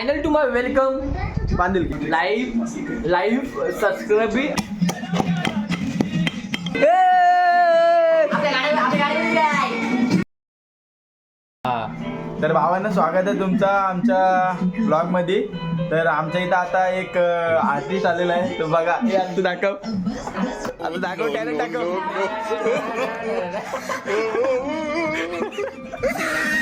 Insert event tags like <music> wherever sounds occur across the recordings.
Channel to my welcome बांधील live live subscribe तर भावांना स्वागत आहे तुमचं आमच्या ब्लॉगमध्ये तर आमच्या इथं आता एक आर्टिस्ट आलेला आहे. तो बघा. हे आता तू दाखव. आता दाखव टॅलेंट दाखव <laughs>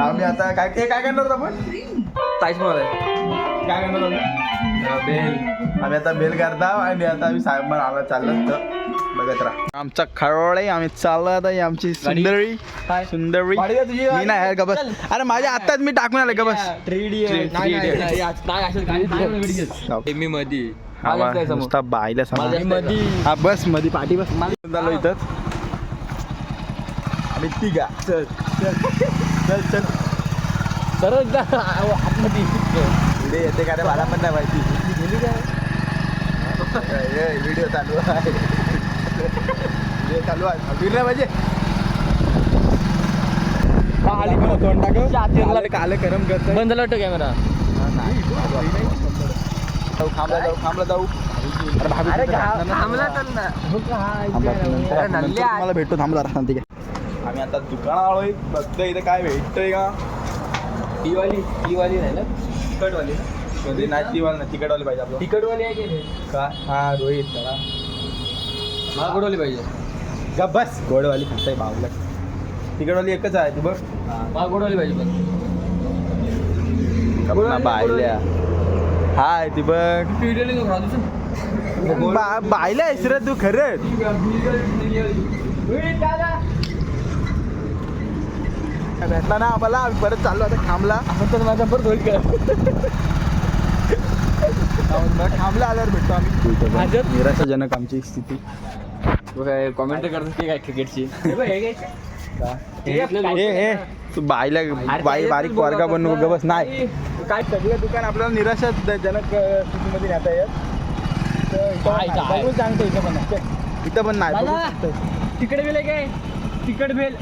आम्ही आता काय हे काय करणार आपण? ताईच मला काय करणार बेल. आम्ही आता बेल करता आणि आता आम्ही साहेब आला चाललो तर बघत राहा. आमचा खरोळ आहे आम्ही चाललो आता ही आमची सुंदरी. सुंदरी. मी नाही आहे, गबस अरे माझ्या आत्ताच मी टाकून आलं गबस मी मधी. हा नुसता बायला. हा बसमध्ये पाठी बस. मला इथंच. आम्ही तिघा चल चल चल चल सरळ एकदा आतमध्ये व्हिडिओ येते का रे मला पण नाही माहिती गेली काय व्हिडिओ चालू आहे व्हिडिओ चालू आहे फिरलं पाहिजे आली पण तोंड टाक काल गरम करत बंद लावतो कॅमेरा जाऊ खांबला जाऊ खांबला जाऊ थांबला थांबला भेटतो थांबला राहणार ठीक आम्ही आता दुकानात आलोय. बघतो इथे काय भेटतोय का? ही वाली ही वाली नाही ना? तिकटवाली कधी नाही ती वाली नाही. तिकटवाली पाहिजे आपलं तिकट वाली आहे की का? हा रोहित त्याला मला गोडवाली पाहिजे. गा बस. गोडवाली फक्त भावला तिकटवाली एकच आहे ती बघ. मला गोडवाली पाहिजे पण. बायल्या. हाय ती बघ. बघा, बायल्या आहेस रे तू खरंच. भेटला ना आम्हाला. आम्ही परत चाललो आता थांबला आपण तर माझा परत होईल का थांबला आल्यावर भेटतो आम्ही. निराशाजनक आमची स्थिती. काय कॉमेंट करतात की काय क्रिकेटची हे हे तू बाईला बाई बारीक पोरगा बनवू ग बस नाही. काय सगळं दुकान आपल्याला निराशाजनक स्थितीमध्ये नेता येत? सांगतो इथं पण. नाही. इथं पण नाही. तिकट बेल आहे काय? तिकट बेल.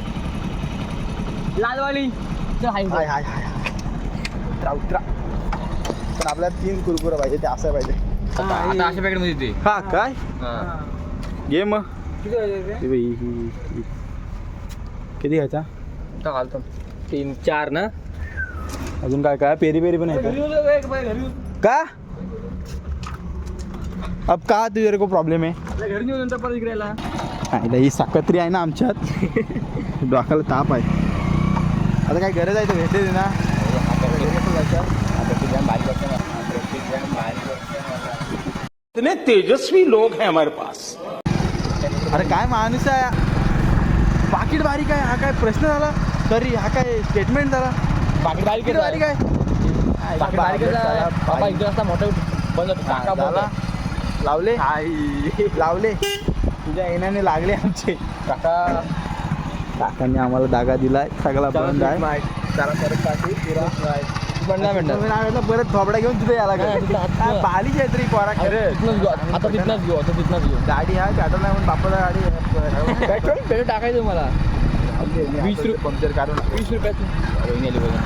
लालवाली. चल हाय हाय हाय. हाय उतरा उतरा. पण आपल्याला तीन कुरकुरं पाहिजे ते असं पाहिजे. आता अशा पॅकेटमध्ये हा काय? घे मग. हे ही- ही- ही. किती घ्यायचा? घालतो. तीन चार ना? अजून काय काय? पेरी पेरी पण आहे का? अब का तुझे को प्रॉब्लेम आहे? घरी नंतर परत इकडे यायला. नाही ही साकत्री आहे ना आमच्यात. डोक्याला ताप आहे. आता काय गरज आहे तर भेटते ना. इतने तेजस्वी लोग हैं हमारे पास। अरे काय माणूस आहे. पाकिट बारीक आहे. हा काय प्रश्न झाला? सॉरी हा काय स्टेटमेंट झाला? बारीक पाकिट बारीक आहे. बारीक बाबा इकडे असता मोठा बंद होतो. काका बंद झाला. होता. लावले लावले. तुझ्या येण्याने लागले आमचे. काका काकांनी आम्हाला दागा दिलाय सगळा बंद आहे. परत थोबडा घेऊन तिथे यायला काय बालीच आहे तरी पोरा खरं आता तिथनंच घेऊ आता तिथनंच घेऊ. गाडी हा पेट्रोल नाही म्हणून बापाला गाडी पेट्रोल पेट्रोल टाकायचं मला. वीस रुपये पंक्चर काढून वीस रुपयाचं. बघा.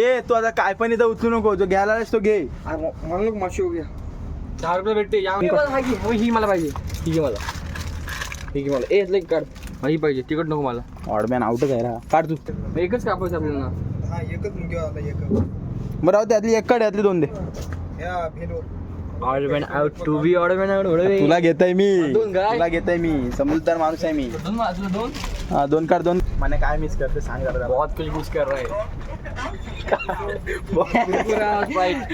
ए तू आता काय पण इथं उचलू नको. जो घ्यायला तो घे. मला लोक माशी उभ्या दहा रुपये भेटते. या ही मला पाहिजे. ही मला. ही घे मला. ए लाईक काढ. मला ही पाहिजे तिकट नको मला. ऑडमॅन आउटच आहे रा काढ तू. एकच कापायचं आपल्याला. बरं राहू त्यातली एक काढ यातली दोन दे. ऑर्डरमॅन आउट टू बी ऑर्डरमॅन आउट तुला घेताय मी. दोन काय? तुला घेताय मी. समजदार माणूस आहे मी. दोन दोन? हा दोन काढ दोन. મને काय मिस करते सांग जरा बहुत कुछ यूज कर रहा है.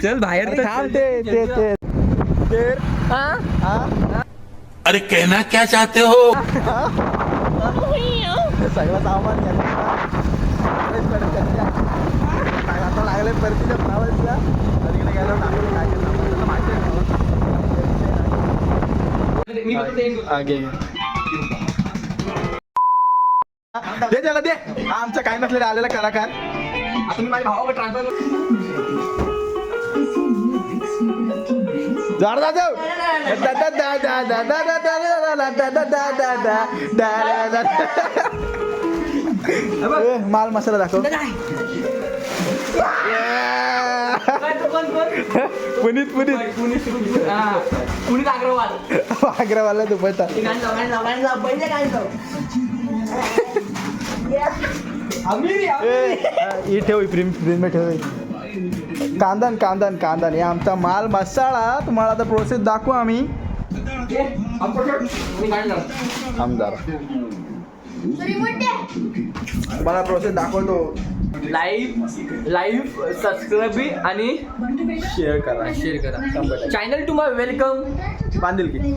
चल बाहेर अरे थांब ते ते ते. तेर हा? अरे कहना क्या चाहते हो सगळं सामान आता लागले परतीच्या भावाच्या. टाकलं काय केलं माहिती. हा. दे त्याला दे आमचा काय नसलेला आलेला कलाकार आता मी माझ्या भावावर ट्रान्सफर जोरदार देव माल मसाला दाखव. पुनीत पुनीत. पुनीत अग्रवाल. अग्रवालला दुपटा ही ठेव प्रेम प्रेम ठेव. कांदन कांदन कांदन. हे आमचा माल मसाला तुम्हाला आता प्रोसेस दाखवू आम्ही. आमदार. मला प्रोसेस दाखवतो. लाईव्ह लाईव्ह सबस्क्राईब आणि शेअर करा शेअर करा. चॅनल टू माय वेलकम बांधील की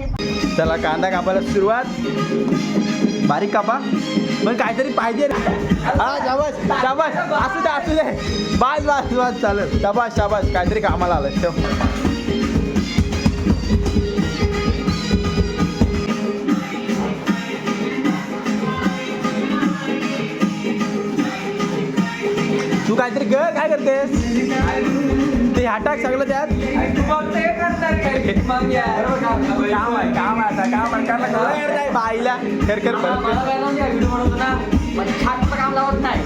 चला कांदा कापायला सुरुवात. बारीक कापा. मग काहीतरी पाहिजे हा शाबास शाबास. असू दे असू दे. बास बास बास चालेल. शाबास शाबास. काहीतरी कामाला आलं ठेव. तू काहीतरी ग काय करतेस? ते हाटाक सगळं त्यात. काम आहे काम आहे आता काम आहे करायला कळलं नाही बाईला कर कर परत कर. काम लावत नाही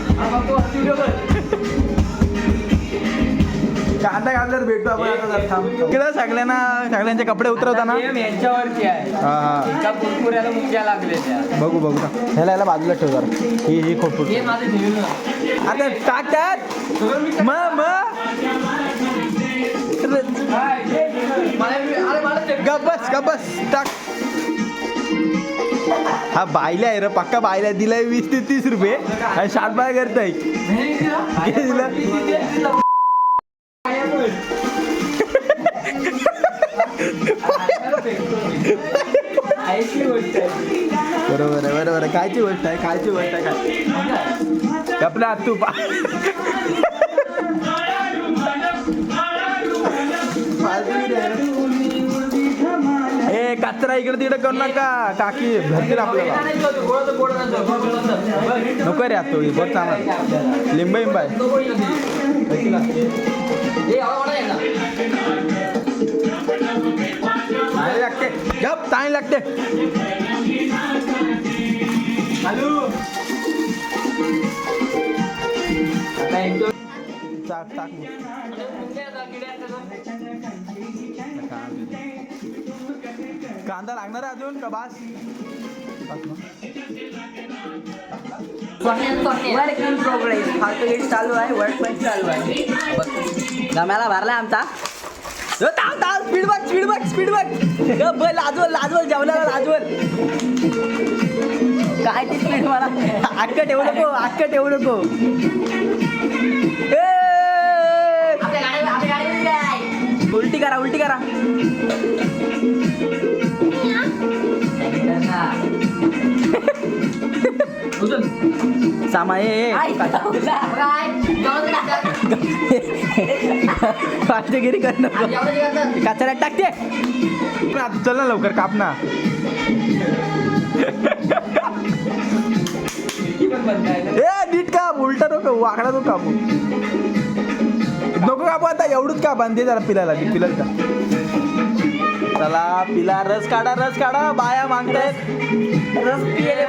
व्हिडिओ कांदा घालल्यावर भेटू आपण आता जरा थांब इकडं सगळ्यांना सगळ्यांचे कपडे उतरवताना यांच्यावरती आहे. हा एका कुरकुऱ्याला मुंग्या लागल्या त्या. बघू बघू ना. ह्याला याला बाजूला ठेव जरा. ही ही खोटफुट माझं आता टाक त्यात. म. म गब्बस टाक. हा बायला आहे रे पक्का बायला दिलाय वीस ते तीस रुपये. आणि साठ बाय करताय. बरोबर आहे बरोबर आहे. कायची गोष्ट आहे कायची गोष्ट आहे काय आपल्या हात तू पा कचरा इकडे तिकडे करू नका. काकी भरतील आपल्याला. नको रे आता बघ चांगला. लिंब लिंब आहे लागते. गप चांगली लागते. चाक टाक कांदा लागणार आहे अजून का बास? वर्क इन प्रोग्रेस फाल्टू चालू आहे वर्क पण चालू आहे. गम्याला भरलाय आमचा. थांब थांब स्पीड बघ स्पीड बघ स्पीड बघ. ग, ब, लाजवल लाजवल जेवणाला लाजवल. काय ती स्पीड मला? अक्क ठेवू नको अक्क ठेवू नको. ए! उलटी करा उलटी करा. उचल. सामा ए ए. फालतूगिरी कर नको. कचऱ्यात टाकते. चल ना लवकर काप ना. ही पण बंद आहे ना. ए नीट काप उलटा नको वाकडा नको कापू. नको कापू आता एवढंच काप आणि दे जरा पिलाला दे पिलाला का? चला पिला रस काढा रस काढा बाया मागतायत. रस पियले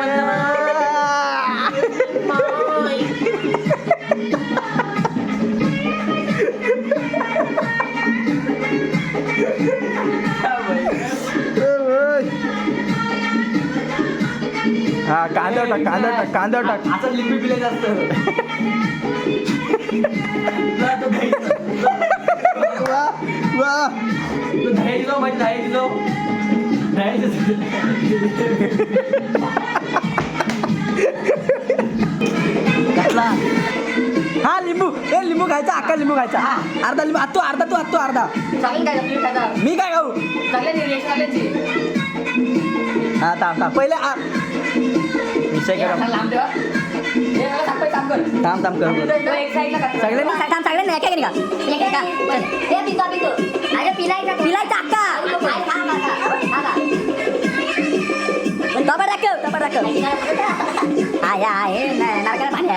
हा कांदा टाक कांदा टाक कांदा टाक. असं लिंबू पिले जास्त. <laughs> हा लिंबू. ए लिंबू खायचा अक्का लिंबू खायचा. अर्धा लिंबू आत्तो अर्धा तू आत्तो अर्धा. मी काय खाऊ? हा थांब थांब. पहिले आ- विषय करा. थांब थांब करू. सगळ्यांनी थांब एका घरी का? हे पितो पितो. अरे पिलायचा पिलायचा अक्का नरकाला पाणी.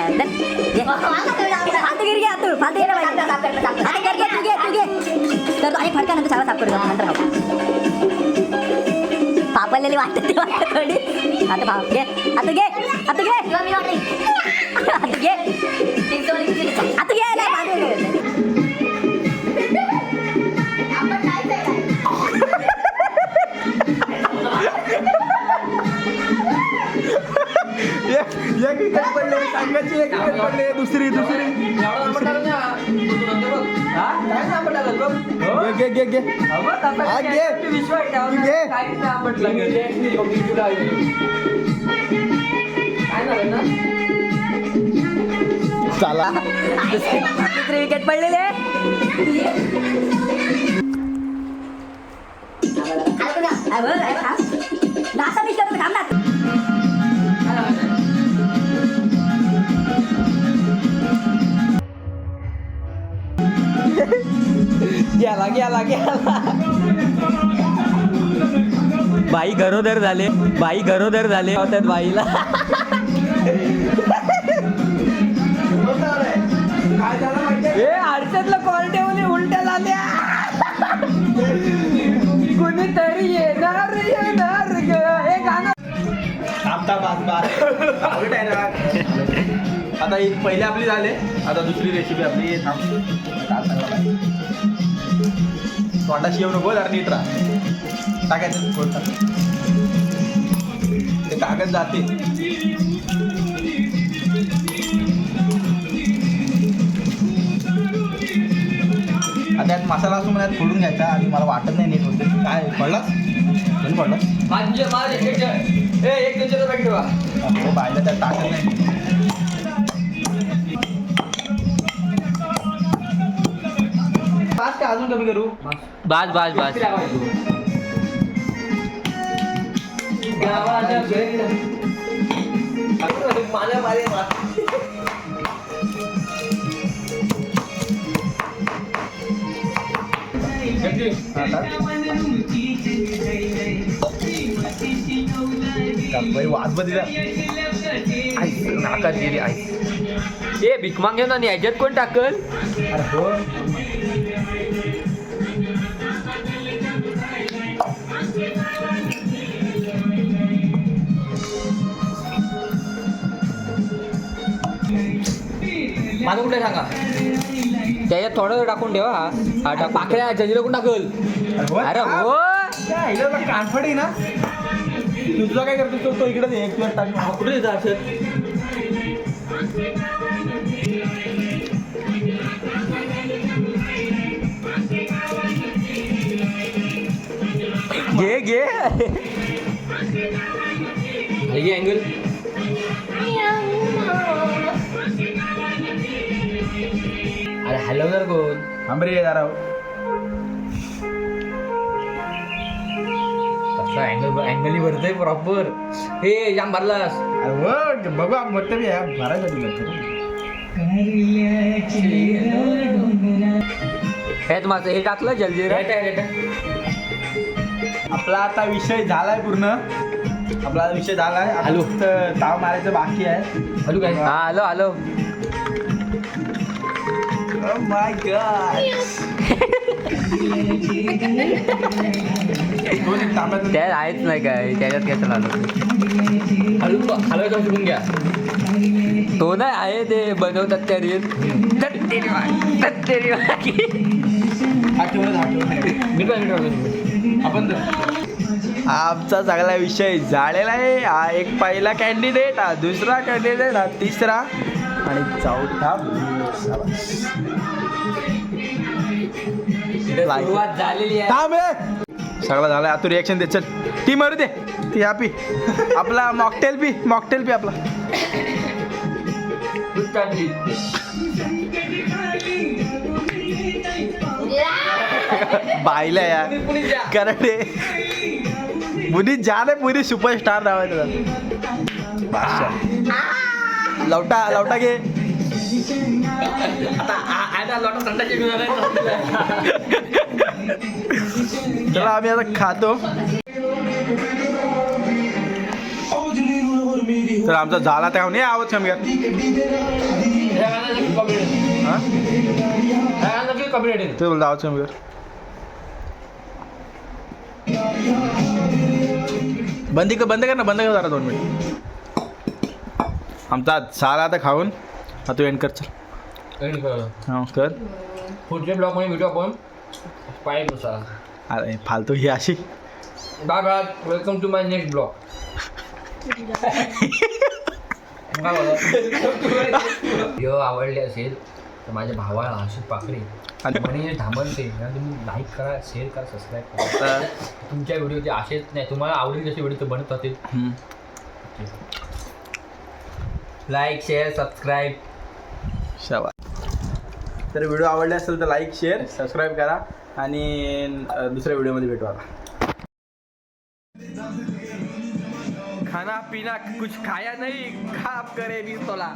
फालतू गिरी तू फालतू गिरी आता कर घे तू घे तू घे. तर आणि फडका नंतर सगळं साफ करू नंतर पापडलेली वाटते ती वाटते थोडी. आता भाव घे. आता घे. आता घे. <laughs> घे. आता घ्यायला एक एक विकेट पडले सांगायची एक विकेट पडले दुसरी दुसरी. घे घे घे घे. हा, घे. तू घे. चला. दुसरी विकेट पडलेले नासा मिस करतो थांब ना. गेला गेला गेला. बाई गरोदर झाले बाई गरोदर झाले त्यात बाईला. हे आडच्यातलं कॉल ठेवले उलट्या झाल्या कोणीतरी येणार येणार हे गाणं आता बात बात आहे ना? आता ही पहिले आपली झाले. आता दुसरी रेसिपी आपली. तोंडाशी येऊ नको जरा नीट राहा. टाकायचं. कोण टाक. ते कागद जाते आता यात मसाला असतो मला फोडून घ्यायचा. आणि मला वाटत नाही नीट होते. काय पडलास? पण पडलास एक हो बायला त्यात टाकत नाही. पाच का अजून कमी करू? बास बास बास. दिला नाकात गेली आई ए भीक मागे ना याच्यात कोण टाकल? अरे माझं कुठे सांगा? त्याच्यात थोडं टाकून ठेवा. हा टाक पाकळ्या जंजिरा कोण टाकल. अरे हो. कानफड आहे ना. तुझा काय करतो तो- तो इकडे एक प्लेट टाक. कुठे येतं असं घे घे. हे अँगल हलवणार कोण थांबरे जरा. कसला अँगल अँगल भरतोय प्रॉपर हे जाम भरलास. अरे हो बघू आपण बी आहे, भरायसाठी म्हटलं. हे माझं हे टाकलं? जलजिरा? आपला आता विषय झालाय पूर्ण. आपला विषय झालाय. आता हॅलो. फक्त ताव मारायचं बाकी आहे. हॅलो काय हा. आलो आलो माय गॉड दोन एक तांब्याचं त्यात आहेच नाही काय. त्याच्यात हलू हलवायचं शिकून घ्या. तो नाही आहे ते बनवतात त्या रील. मी आपण आमचा चांगला विषय झालेला आहे. हा एक पहिला कॅन्डिडेट हा दुसरा कॅन्डिडेट हा तिसरा. आणि चौथा. सुरुवात झालेली आहे. थांब. सगळं झालं आता रिॲक्शन दे. चल. ती मरू दे. ती हॅपी आपला मॉकटेल पी. मॉकटेल पी आपला. बायला या करंडे मुली जान आहे पुरी सुपरस्टार नाव आहे त्याचा बादशाह. लवटा लवटा घे. आता लॉट थंडाची चला आम्ही आता खातो. तर आमचा झाला त्या नाही आवाज कमी कर. ते बोलतो आवाज कमी कर. बंदी का बंद कर ना बंद कर जरा दोन मिनिट. आमचा झाला आता खाऊन. हा तू एंड कर चल. हा कर. पुढच्या ब्लॉगमध्ये भेटू आपण पायनुसार अरे फालतू ही अशी. Bye bye welcome to my next blog video आवडले असेल तर माझ्या भावाला आशिष पाकरे आणि- म्हणे ना तुम्ही लाईक करा शेअर करा सबस्क्राईब करा. तर तुमच्या व्हिडिओचे असेच नाही तुम्हाला आवडेल जसे व्हिडिओ बनत राहतील. लाईक शेअर सबस्क्राईब शाबास. तर व्हिडिओ आवडले असेल तर लाईक शेअर सबस्क्राईब करा आणि दुसऱ्या व्हिडिओमध्ये भेटू आता. खाना पीना कुछ खाया नहीं खाप करे भी तोला.